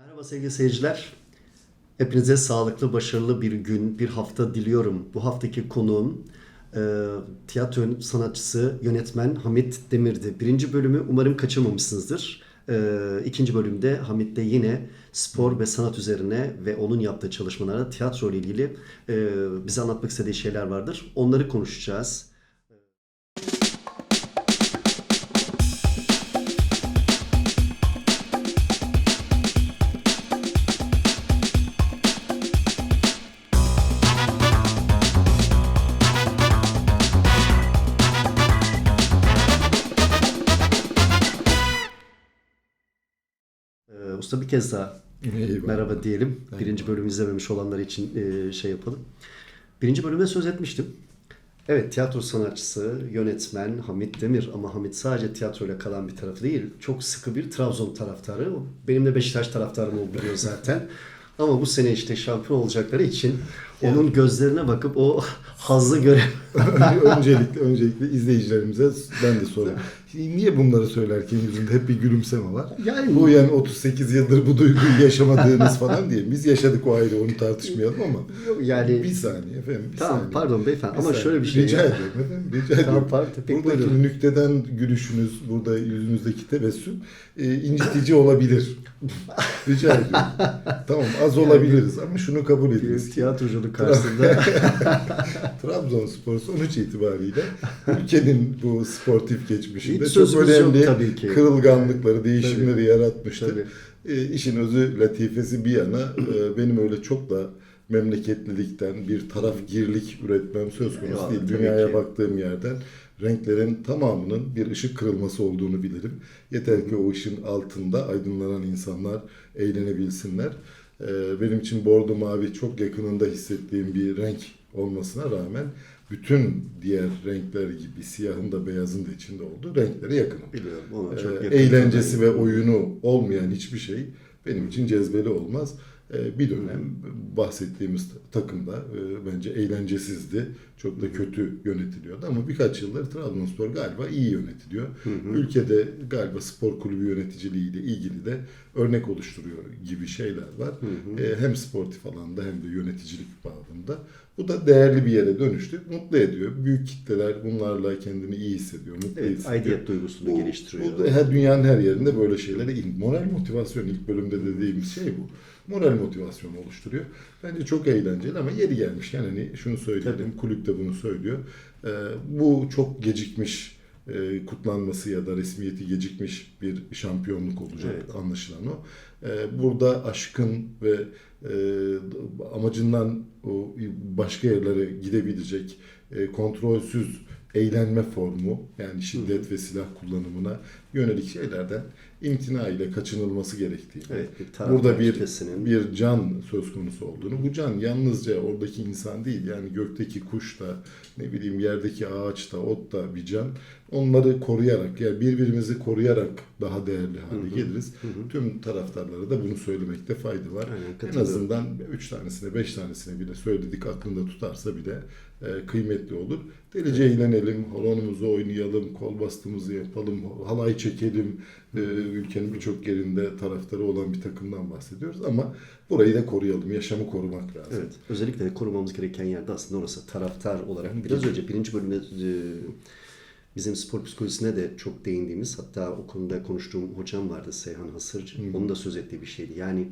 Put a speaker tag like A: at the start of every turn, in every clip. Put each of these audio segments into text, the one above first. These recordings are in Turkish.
A: Merhaba sevgili seyirciler. Hepinize sağlıklı, başarılı bir gün, bir hafta diliyorum. Bu haftaki konuğum e, tiyatro sanatçısı, yönetmen Hamit Demir'di. Birinci bölümü umarım kaçırmamışsınızdır. E, ikinci bölümde Hamit de yine spor ve sanat üzerine ve onun yaptığı çalışmalara tiyatro ile ilgili e, bize anlatmak istediği şeyler vardır. Onları konuşacağız. Usta bir kez daha
B: Eyvallah.
A: Merhaba diyelim. Birinci bölümü izlememiş olanlar için e, şey yapalım. Birinci bölümde söz etmiştim. Evet tiyatro sanatçısı, yönetmen Hamit Demir ama Hamit sadece tiyatroyla kalan bir tarafı değil. Çok sıkı bir Trabzon taraftarı. Benim de Beşiktaş taraftarım olduğunu biliyor zaten. Ama bu sene işte şampiyon olacakları için onun gözlerine bakıp o hazzı göre
B: öncelikle öncelikle izleyicilerimize ben de sorayım. Niye bunları söylerken yüzünde hep bir gülümseme var?
A: Yani-
B: bu yani 38 yıldır bu duyguyu yaşamadığınız falan diye. Biz yaşadık o ayrı onu tartışmayalım ama.
A: yani
B: Bir saniye efendim. Bir
A: tamam
B: saniye.
A: pardon beyefendi
B: Bir
A: ama
B: saniye.
A: şöyle bir şey.
B: Rica
A: ya.
B: ediyorum efendim. Rica
A: Tamam,
B: ediyorum.
A: pardon,
B: Buradaki
A: ederim.
B: nükteden gülüşünüz, burada yüzünüzdeki tebessüm e, incitici olabilir. Rica ediyorum. Tamam az olabiliriz ama şunu kabul ediniz.
A: Bir tiyatroculuk karşısında
B: Trabzonspor sonuç itibariyle ülkenin bu sportif geçmişinde
A: Hiç
B: çok
A: sözümüz yok
B: önemli
A: tabii ki.
B: kırılganlıkları, değişimleri yaratmıştır.
A: Tabii.
B: E, işin özü latifesi bir yana e, benim öyle çok da memleketlilikten bir tarafgirlik üretmem söz konusu
A: Eyvallah,
B: değil.
A: tabii
B: Dünyaya
A: ki.
B: baktığım yerden renklerin tamamının bir ışık kırılması olduğunu bilirim. Yeter ki o ışın altında aydınlanan insanlar eğlenebilsinler. E, benim için bordo mavi çok yakınında hissettiğim bir renk olmasına rağmen bütün diğer renkler gibi siyahın da beyazın da içinde olduğu renklere yakınım.
A: biliyorum ona çok
B: Ee,
A: yakın.
B: eğlencesi ve oyunu olmayan hiçbir şey benim için cezbeli olmaz. Ee, bir dönem bahsettiğimiz takımda e, bence eğlencesizdi. Çok da kötü yönetiliyordu ama birkaç yıldır Trabzonspor galiba iyi yönetiliyor. Ülkede galiba spor kulübü yöneticiliğiyle ilgili de örnek oluşturuyor gibi şeyler var. Ee, hem sportif alanda hem de yöneticilik bağlamında. Bu da değerli bir yere dönüştü. Mutlu ediyor. Büyük kitleler bunlarla kendini iyi hissediyor, mutlu
A: Evet,
B: hissediyor.
A: aidiyet duygusunu
B: Bu-
A: geliştiriyor.
B: Bu da her dünyanın her yerinde böyle şeylere moral motivasyon ilk bölümde dediğimiz şey bu. Moral motivasyon oluşturuyor. Bence çok eğlenceli ama yeri gelmiş. Yani hani şunu söyleyelim, kulüp de bunu söylüyor. Ee, bu çok gecikmiş e, kutlanması ya da resmiyeti gecikmiş bir şampiyonluk olacak
A: Evet.
B: anlaşılan o. Ee, burada aşkın ve e, amacından o başka yerlere gidebilecek e, kontrolsüz eğlenme formu yani şiddet ve silah kullanımına yönelik şeylerden imtina ile kaçınılması gerektiğini,
A: Evet, bir
B: burada bir
A: kitlesinin-
B: bir can söz konusu olduğunu, bu can yalnızca oradaki insan değil yani gökteki kuş da ne bileyim yerdeki ağaç da ot da bir can. Onları koruyarak yani birbirimizi koruyarak daha değerli hale geliriz. Tüm taraftarlara da bunu söylemekte fayda var.
A: Aynen,
B: en azından üç tanesine, beş tanesine bile söyledik aklında tutarsa bile e, kıymetli olur. Delice eğlenelim, horonumuzu oynayalım, kol bastığımızı yapalım, halay çekelim. E, ülkenin birçok yerinde taraftarı olan bir takımdan bahsediyoruz ama burayı da koruyalım, yaşamı korumak lazım.
A: Evet, özellikle korumamız gereken yerde aslında orası taraftar olarak. Biraz önce birinci bölümde e, bizim spor psikolojisine de çok değindiğimiz hatta o konuda konuştuğum hocam vardı Seyhan Hasırcı. Onun da söz ettiği bir şeydi. Yani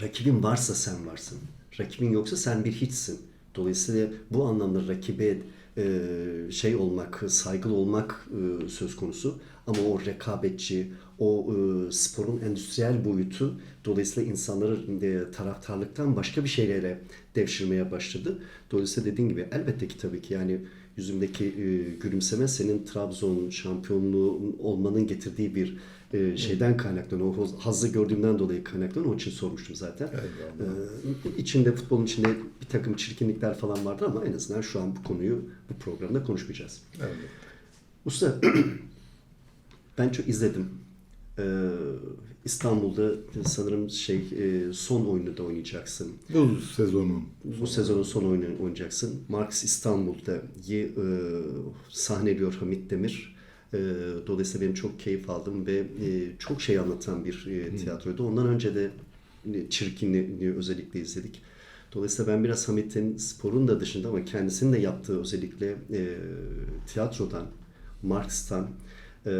A: rakibin varsa sen varsın. Rakibin yoksa sen bir hiçsin. Dolayısıyla bu anlamda rakibe e, şey olmak, saygılı olmak e, söz konusu. Ama o rekabetçi, o e, sporun endüstriyel boyutu dolayısıyla insanları taraftarlıktan başka bir şeylere devşirmeye başladı. Dolayısıyla dediğin gibi elbette ki tabii ki yani yüzümdeki e, gülümseme senin Trabzon şampiyonluğu olmanın getirdiği bir e, şeyden kaynaklanıyor. O hazzı gördüğümden dolayı kaynaklanıyor. Onun için sormuştum zaten.
B: Eyvallah.
A: Ee, içinde futbolun içinde bir takım çirkinlikler falan vardı ama en azından şu an bu konuyu bu programda konuşmayacağız.
B: Evet.
A: Usta ben çok izledim. Ee, İstanbul'da sanırım şey e, son oyunu da oynayacaksın.
B: Bu sezonun
A: Bu sezonun son oyununu oynayacaksın. Marx İstanbul'da e, sahneliyor Hamit Demir. E, dolayısıyla benim çok keyif aldım ve e, çok şey anlatan bir e, tiyatroydu. Ondan önce de e, Çirkin'i özellikle izledik. Dolayısıyla ben biraz Hamit'in sporun da dışında ama kendisinin de yaptığı özellikle e, tiyatrodan, Marx'tan e,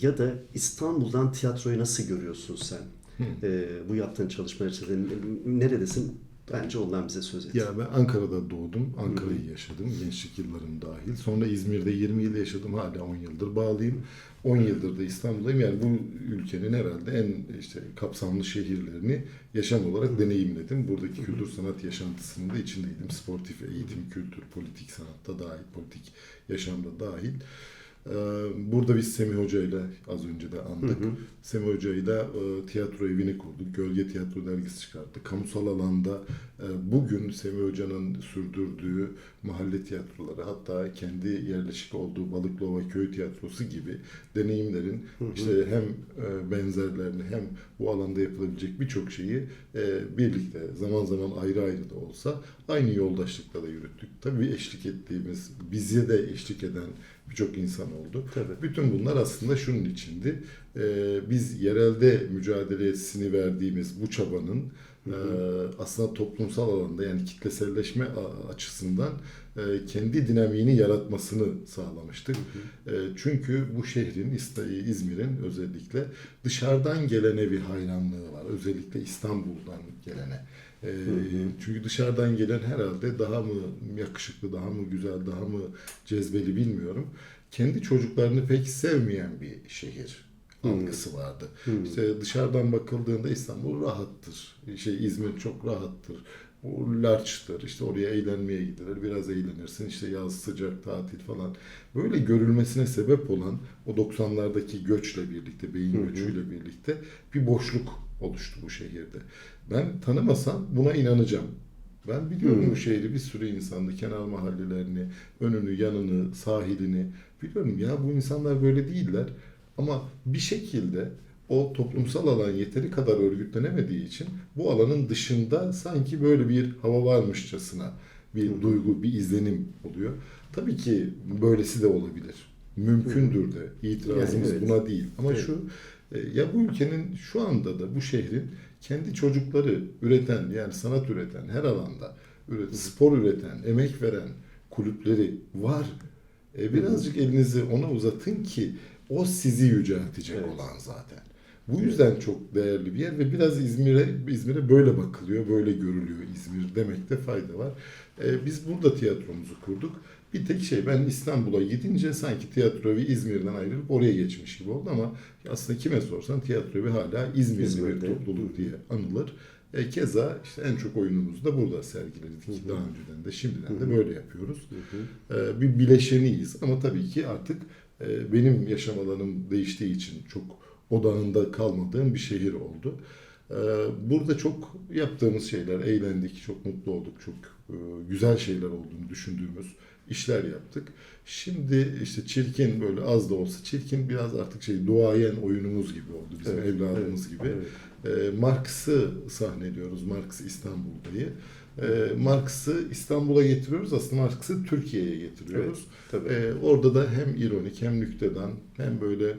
A: ya da İstanbul'dan tiyatroyu nasıl görüyorsun sen? E, bu yaptığın çalışmalar içerisinde neredesin? Bence ondan bize söz et.
B: Ya ben Ankara'da doğdum. Ankara'yı yaşadım. Gençlik yıllarım dahil. Sonra İzmir'de 20 yıl yaşadım. Hala 10 yıldır bağlıyım. 10 yıldır da İstanbul'dayım. Yani bu ülkenin herhalde en işte kapsamlı şehirlerini yaşam olarak deneyimledim. Buradaki kültür sanat yaşantısının da içindeydim. Sportif eğitim, kültür, politik sanatta dahil, politik yaşamda dahil. Ee, Burada biz Semih Hoca ile az önce de andık. Semih Hoca ile tiyatro evini kurduk. Gölge Tiyatro dergisi çıkarttık. Kamusal alanda e, bugün Semih Hoca'nın sürdürdüğü mahalle tiyatroları hatta kendi yerleşik olduğu Balıklova Köy Tiyatrosu gibi deneyimlerin işte hem e, benzerlerini hem bu alanda yapılabilecek birçok şeyi e, birlikte zaman zaman ayrı ayrı da olsa aynı yoldaşlıkla da yürüttük. Tabii eşlik ettiğimiz, bize de eşlik eden birçok insan oldu.
A: Tabii.
B: Bütün bunlar aslında şunun içindi. Ee, biz yerelde mücadelesini verdiğimiz bu çabanın e, aslında toplumsal alanda yani kitleselleşme açısından e, kendi dinamiğini yaratmasını sağlamıştık. E, çünkü bu şehrin, İzmir'in özellikle dışarıdan gelene bir hayranlığı var. Özellikle İstanbul'dan gelene. E, Çünkü dışarıdan gelen herhalde daha mı yakışıklı, daha mı güzel, daha mı cezbeli bilmiyorum. Kendi çocuklarını pek sevmeyen bir şehir algısı vardı. İşte dışarıdan bakıldığında İstanbul rahattır. Şey İzmir çok rahattır. O larçtır. İşte oraya eğlenmeye gidilir. Biraz eğlenirsin. İşte yaz sıcak tatil falan. Böyle görülmesine sebep olan o 90'lardaki göçle birlikte, beyin göçüyle birlikte bir boşluk oluştu bu şehirde. Ben tanımasam buna inanacağım. Ben biliyorum bu şehri bir sürü insandı. Kenar mahallelerini, önünü, yanını, sahilini. Biliyorum ya bu insanlar böyle değiller. Ama bir şekilde o toplumsal alan yeteri kadar örgütlenemediği için bu alanın dışında sanki böyle bir hava varmışçasına bir duygu, bir izlenim oluyor. Tabii ki böylesi de olabilir. Mümkündür de. İtirazımız
A: Yani evet.
B: buna değil. Ama
A: Evet.
B: şu e, ya bu ülkenin şu anda da bu şehrin kendi çocukları üreten yani sanat üreten her alanda spor üreten, emek veren kulüpleri var. E, birazcık elinizi ona uzatın ki o sizi yüceltecek
A: Evet.
B: olan zaten. Bu yüzden çok değerli bir yer ve biraz İzmir'e İzmir'e böyle bakılıyor, böyle görülüyor İzmir demekte fayda var. E, biz burada tiyatromuzu kurduk. Bir tek şey ben İstanbul'a gidince sanki tiyatro evi İzmir'den ayrılıp oraya geçmiş gibi oldu ama aslında kime sorsan tiyatro evi hala İzmir'de bir
A: İzmir'de.
B: topluluk diye anılır. E, keza işte en çok oyunumuzu da burada sergiledik.
A: Hı hı.
B: Daha önceden de şimdiden
A: Hı
B: de
A: hı.
B: böyle yapıyoruz.
A: Hı hı.
B: E, bir bileşeniyiz ama tabii ki artık benim yaşam alanım değiştiği için çok odağında kalmadığım bir şehir oldu. E, Burada çok yaptığımız şeyler, eğlendik, çok mutlu olduk, çok e, güzel şeyler olduğunu düşündüğümüz işler yaptık. Şimdi işte çirkin böyle az da olsa çirkin biraz artık şey duayen oyunumuz gibi oldu bizim
A: Evet,
B: evladımız
A: evet,
B: gibi.
A: evet.
B: E, Marx'ı sahneliyoruz, Marx İstanbul'dayı. E, Marx'ı İstanbul'a getiriyoruz, aslında Marx'ı Türkiye'ye getiriyoruz.
A: Tabii.
B: E, orada da hem ironik hem nüktedan hem böyle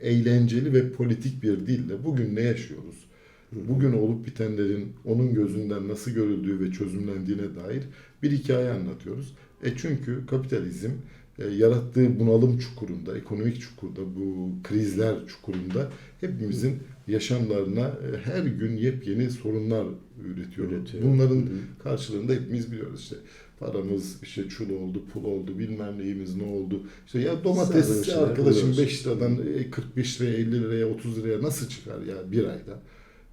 B: eğlenceli ve politik bir dille bugün ne yaşıyoruz? Bugün olup bitenlerin onun gözünden nasıl görüldüğü ve çözümlendiğine dair bir hikaye anlatıyoruz. E çünkü kapitalizm yarattığı bunalım çukurunda, ekonomik çukurda, bu krizler çukurunda hepimizin yaşamlarına e, her gün yepyeni sorunlar üretiyor.
A: Üretiyor.
B: Bunların karşılığında hepimiz biliyoruz işte paramız işte çul oldu, pul oldu, bilmem neyimiz ne oldu. İşte ya domates arkadaşım
A: buluyoruz.
B: 5 liradan e, 45 liraya, 50 liraya, 30 liraya nasıl çıkar ya bir ayda?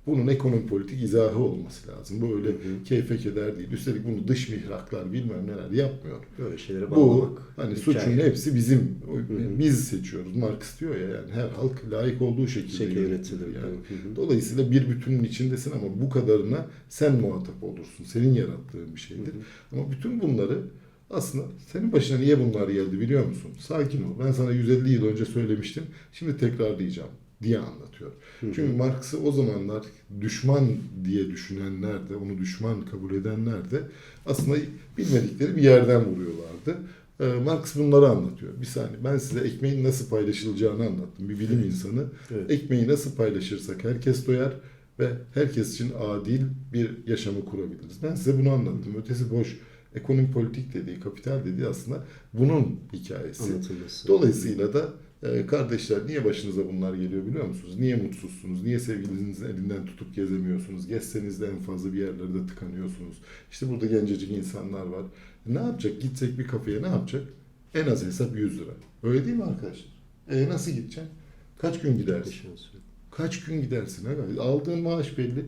B: Bunun ekonomi politik izahı olması lazım. Bu öyle keyfe keder değil. Üstelik bunu dış mihraklar bilmem neler yapmıyor.
A: Böyle şeylere
B: Bu
A: bağlamak.
B: hani
A: hikaye.
B: suçun hepsi bizim. Biz seçiyoruz. Marx diyor ya yani her halk layık olduğu şekilde
A: şekilde
B: yönetilir. Yani.
A: Hı hı.
B: Dolayısıyla bir bütünün içindesin ama bu kadarına sen muhatap olursun. Senin yarattığın bir şeydir. Ama bütün bunları aslında senin başına niye bunlar geldi biliyor musun? Sakin ol. Ben sana 150 yıl önce söylemiştim. Şimdi tekrarlayacağım diye anlatıyor.
A: Hı hı.
B: Çünkü Marx'ı o zamanlar düşman diye düşünenler de, onu düşman kabul edenler de aslında bilmedikleri bir yerden vuruyorlardı. E, Marx bunları anlatıyor. Bir saniye ben size ekmeğin nasıl paylaşılacağını anlattım. Bir bilim insanı.
A: Evet.
B: Ekmeği nasıl paylaşırsak herkes doyar ve herkes için adil bir yaşamı kurabiliriz. Ben size bunu anlattım. Ötesi boş. Ekonomi politik dediği, kapital dediği aslında bunun hikayesi. Dolayısıyla da e, kardeşler niye başınıza bunlar geliyor biliyor musunuz? Niye mutsuzsunuz? Niye sevgilinizin elinden tutup gezemiyorsunuz? Gezseniz de en fazla bir yerlerde tıkanıyorsunuz. İşte burada gencecik insanlar var. Ne yapacak? Gitsek bir kafeye ne yapacak? En az hesap 100 lira. Öyle değil mi arkadaşlar? E nasıl gideceksin? Kaç gün gidersin? Kaç gün gidersin? Aga? Aldığın maaş belli.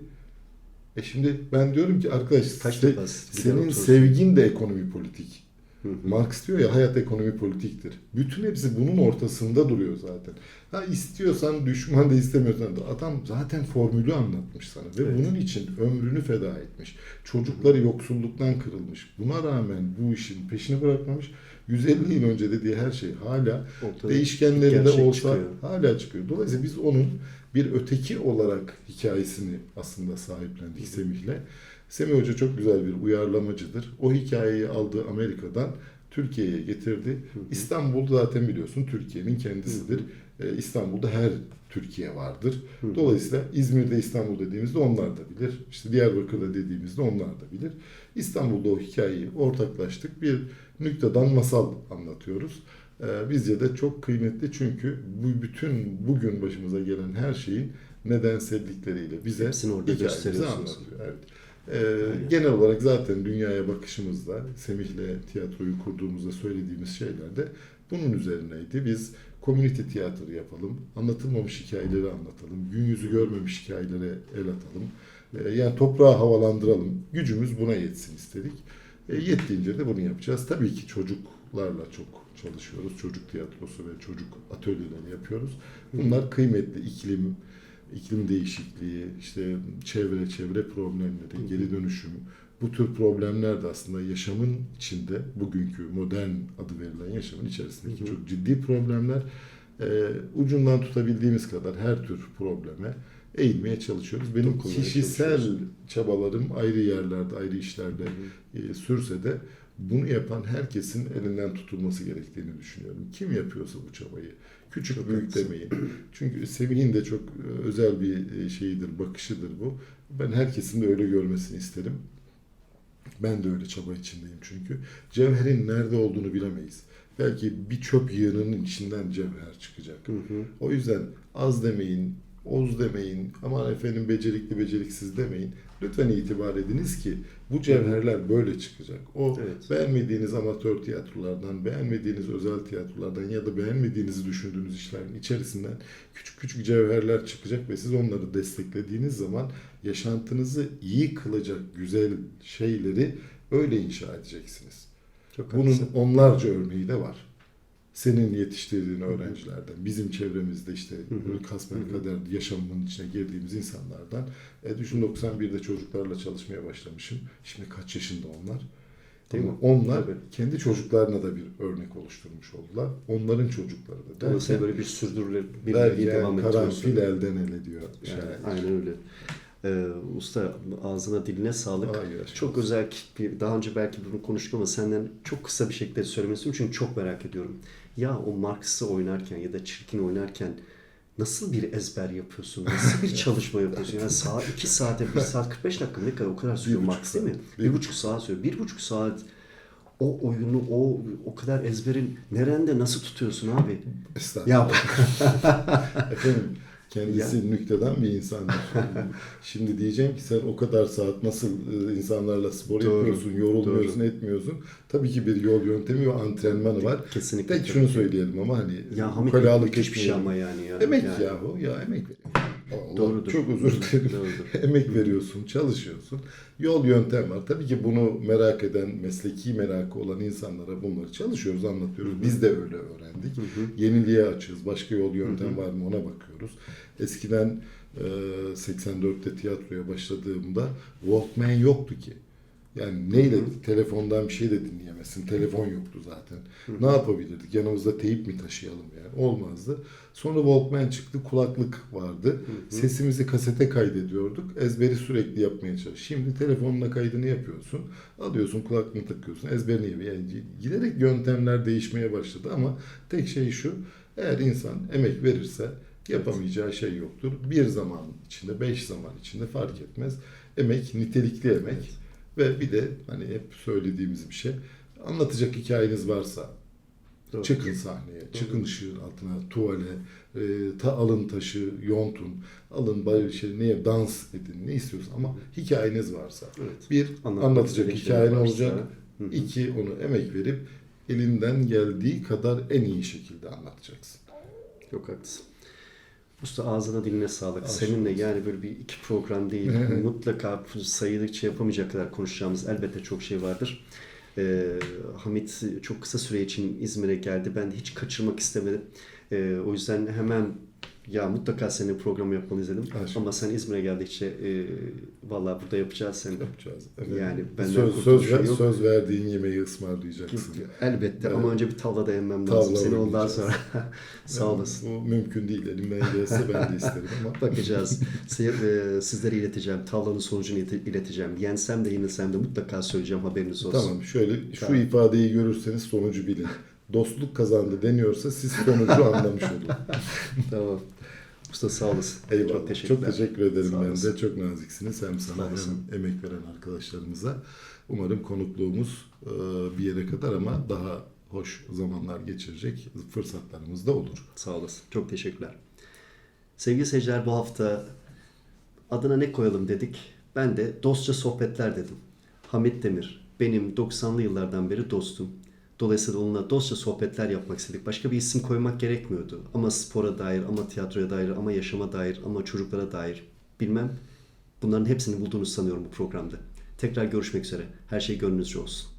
B: E şimdi ben diyorum ki arkadaş
A: Kaç gider
B: senin sevgin de ekonomi politik.
A: Hı hı.
B: Marx diyor ya hayat ekonomi politiktir. Bütün hepsi bunun ortasında duruyor zaten. Ha istiyorsan düşman da istemiyorsan da adam zaten formülü anlatmış sana ve
A: Evet.
B: bunun için ömrünü feda etmiş. Çocukları yoksulluktan kırılmış. Buna rağmen bu işin peşini bırakmamış. 150 yıl önce dediği her şey hala
A: Ortada
B: değişkenleri de
A: gerçek
B: olsa
A: çıkıyor.
B: hala çıkıyor. Dolayısıyla biz onun bir öteki olarak hikayesini aslında sahiplendik Semih'le. Semih Hoca çok güzel bir uyarlamacıdır. O hikayeyi aldığı Amerika'dan Türkiye'ye getirdi. İstanbul zaten biliyorsun Türkiye'nin kendisidir. Ee, İstanbul'da her Türkiye vardır.
A: Hı.
B: Dolayısıyla İzmir'de İstanbul dediğimizde onlar da bilir. İşte Diyarbakır'da dediğimizde onlar da bilir. İstanbul'da o hikayeyi ortaklaştık. Bir nükteden masal anlatıyoruz. Ee, bizce de çok kıymetli çünkü bu bütün bugün başımıza gelen her şeyin nedensellikleriyle bize
A: Hepsini orada
B: hikayemizi
A: gösteriyorsunuz.
B: anlatıyor. Evet. Ee, genel olarak zaten dünyaya bakışımızda Semih'le tiyatroyu kurduğumuzda söylediğimiz şeyler de bunun üzerineydi. Biz community tiyatro yapalım, anlatılmamış hikayeleri anlatalım, gün yüzü görmemiş hikayelere el atalım. Ee, yani toprağı havalandıralım. Gücümüz buna yetsin istedik. E, yettiğince de bunu yapacağız. Tabii ki çocuklarla çok çalışıyoruz. Çocuk tiyatrosu ve çocuk atölyeleri yapıyoruz. Bunlar kıymetli iklim, iklim değişikliği, işte çevre, çevre problemleri, geri dönüşüm. Bu tür problemler de aslında yaşamın içinde, bugünkü modern adı verilen yaşamın içerisindeki
A: Hı hı.
B: çok ciddi problemler. E, ucundan tutabildiğimiz kadar her tür probleme eğilmeye çalışıyoruz. Benim kişisel çabalarım ayrı yerlerde, ayrı işlerde
A: Hı hı.
B: e, sürse de bunu yapan herkesin elinden tutulması gerektiğini düşünüyorum. Kim yapıyorsa bu çabayı. Küçük
A: Çok
B: büyük
A: haklısın.
B: demeyin. Çünkü Semih'in de çok e, özel bir e, şeyidir, bakışıdır bu. Ben herkesin de öyle görmesini isterim. Ben de öyle çaba içindeyim çünkü. Cevherin nerede olduğunu bilemeyiz. Belki bir çöp yığınının içinden cevher çıkacak.
A: Hı hı.
B: O yüzden az demeyin, oz demeyin, aman efendim becerikli beceriksiz demeyin. Lütfen itibar ediniz ki bu cevherler böyle çıkacak. O
A: Evet.
B: beğenmediğiniz amatör tiyatrolardan, beğenmediğiniz özel tiyatrolardan ya da beğenmediğinizi düşündüğünüz işlerin içerisinden küçük küçük cevherler çıkacak ve siz onları desteklediğiniz zaman yaşantınızı iyi kılacak güzel şeyleri öyle inşa edeceksiniz.
A: Çok
B: Bunun
A: haklısın.
B: onlarca örneği de var. Senin yetiştirdiğin öğrencilerden, bizim çevremizde işte
A: hı.
B: kader yaşamının içine girdiğimiz insanlardan. E düşün 91'de çocuklarla çalışmaya başlamışım. Şimdi kaç yaşında onlar?
A: Değil
B: Ama
A: mi?
B: onlar
A: Tabii.
B: kendi çocuklarına da bir örnek oluşturmuş oldular. Onların çocukları da.
A: Dolayısıyla
B: Derken-
A: böyle bir sürdürülebilirliği
B: derken
A: devam ettiriyorsun.
B: karanfil elden ele diyor.
A: Yani,
B: şair.
A: aynen öyle. Ee, usta ağzına diline sağlık.
B: Hayır,
A: Çok
B: olsun.
A: özel bir, daha önce belki bunu konuştuk ama senden çok kısa bir şekilde söylemek istiyorum çünkü çok merak ediyorum. Ya o Marx'ı oynarken ya da çirkin oynarken nasıl bir ezber yapıyorsun? Nasıl bir çalışma yapıyorsun? Yani saat 2 saate 1 saat 45 dakika ne kadar o kadar sürüyor Marx değil mi?
B: saat. Bir
A: Bir buçuk saat sürüyor. Bir buçuk saat o oyunu, o o kadar ezberin nerende nasıl tutuyorsun abi?
B: Estağfurullah.
A: Ya
B: Efendim kendisi nükteden bir insandır. Şimdi diyeceğim ki sen o kadar saat nasıl e, insanlarla spor
A: Doğru,
B: yapıyorsun, yorulmuyorsun, etmiyorsun. Tabii ki bir yol yöntemi ve antrenmanı var.
A: kesinlikle.
B: Tek şunu söyleyelim ama hani
A: Ya Hamit
B: ukalalık
A: müthiş bir şey ama yani ya.
B: Emek
A: Yani.
B: yahu, ya emek Allah,
A: Doğrudur.
B: Çok özür dilerim.
A: Doğrudur.
B: emek veriyorsun, çalışıyorsun. Yol yöntem var. Tabii ki bunu merak eden, mesleki merakı olan insanlara bunları çalışıyoruz, anlatıyoruz. Biz de öyle öğrendik.
A: Hı hı.
B: Yeniliğe açığız. Başka yol yöntem var mı ona bakıyoruz. Eskiden e, 84'te tiyatroya başladığımda Walkman yoktu ki. Yani neyle telefondan bir şey de dinleyemezsin. Telefon yoktu zaten. Ne yapabilirdik? Yanımızda teyip mi taşıyalım yani? Olmazdı. Sonra Walkman çıktı. Kulaklık vardı. Sesimizi kasete kaydediyorduk. Ezberi sürekli yapmaya çalış. Şimdi telefonla kaydını yapıyorsun. Alıyorsun kulaklığını takıyorsun. Ezberini yapıyor. Yani giderek yöntemler değişmeye başladı ama tek şey şu. Eğer insan emek verirse yapamayacağı şey yoktur. Bir zaman içinde, beş zaman içinde fark etmez. Emek, nitelikli emek ve bir de hani hep söylediğimiz bir şey. Anlatacak hikayeniz varsa
A: Doğru.
B: çıkın sahneye, çıkın ışığın altına, tuvale, e, ta alın taşı, yontun, alın bir şey, neye dans edin, ne istiyorsun ama hikayeniz varsa.
A: Evet.
B: Bir,
A: Anlatmak
B: anlatacak hikayen
A: varsa,
B: olacak.
A: hı hı.
B: İki, onu emek verip elinden geldiği kadar en iyi şekilde anlatacaksın.
A: Çok haklısın. Usta ağzına diline sağlık.
B: Aşk
A: Seninle yani böyle bir iki program değil. mutlaka sayıdıkça yapamayacak kadar konuşacağımız elbette çok şey vardır. Ee, Hamit çok kısa süre için İzmir'e geldi. Ben hiç kaçırmak istemedim. Ee, o yüzden hemen ya mutlaka senin programı yapmanı dedim.
B: Aşk
A: Ama sen İzmir'e geldikçe e, vallahi burada yapacağız seninle.
B: Yapacağız.
A: Yani benden
B: söz, söz, ver-
A: yok.
B: söz verdiğin yemeği ısmarlayacaksın.
A: Elbette ama
B: Evet.
A: önce bir tavlada yenmem lazım.
B: Tavla
A: Seni ondan sonra sağ
B: Yani
A: olasın.
B: Bu mümkün değil. Elimden gelse ben de isterim ama.
A: Bakacağız. E, Sizlere ileteceğim. Tavlanın sonucunu ilete- ileteceğim. Yensem de yenilsem de mutlaka söyleyeceğim. Haberiniz olsun.
B: Tamam şöyle şu
A: Tamam.
B: ifadeyi görürseniz sonucu bilin. Dostluk kazandı deniyorsa siz sonucu anlamış olun.
A: tamam. Usta sağ olasın.
B: Eyvallah.
A: Çok teşekkürler.
B: Çok teşekkür ederim
A: Sağ
B: ben
A: olasın.
B: de. Çok naziksiniz. Hem
A: Sağ
B: sana hem emek veren arkadaşlarımıza. Umarım konukluğumuz e, bir yere kadar ama daha hoş zamanlar geçirecek fırsatlarımız da olur.
A: Sağ olasın. Çok teşekkürler. Sevgili seyirciler bu hafta adına ne koyalım dedik. Ben de dostça sohbetler dedim. Hamit Demir benim 90'lı yıllardan beri dostum. Dolayısıyla onunla dostça sohbetler yapmak istedik. Başka bir isim koymak gerekmiyordu. Ama spora dair, ama tiyatroya dair, ama yaşama dair, ama çocuklara dair bilmem. Bunların hepsini bulduğunu sanıyorum bu programda. Tekrar görüşmek üzere. Her şey gönlünüzce olsun.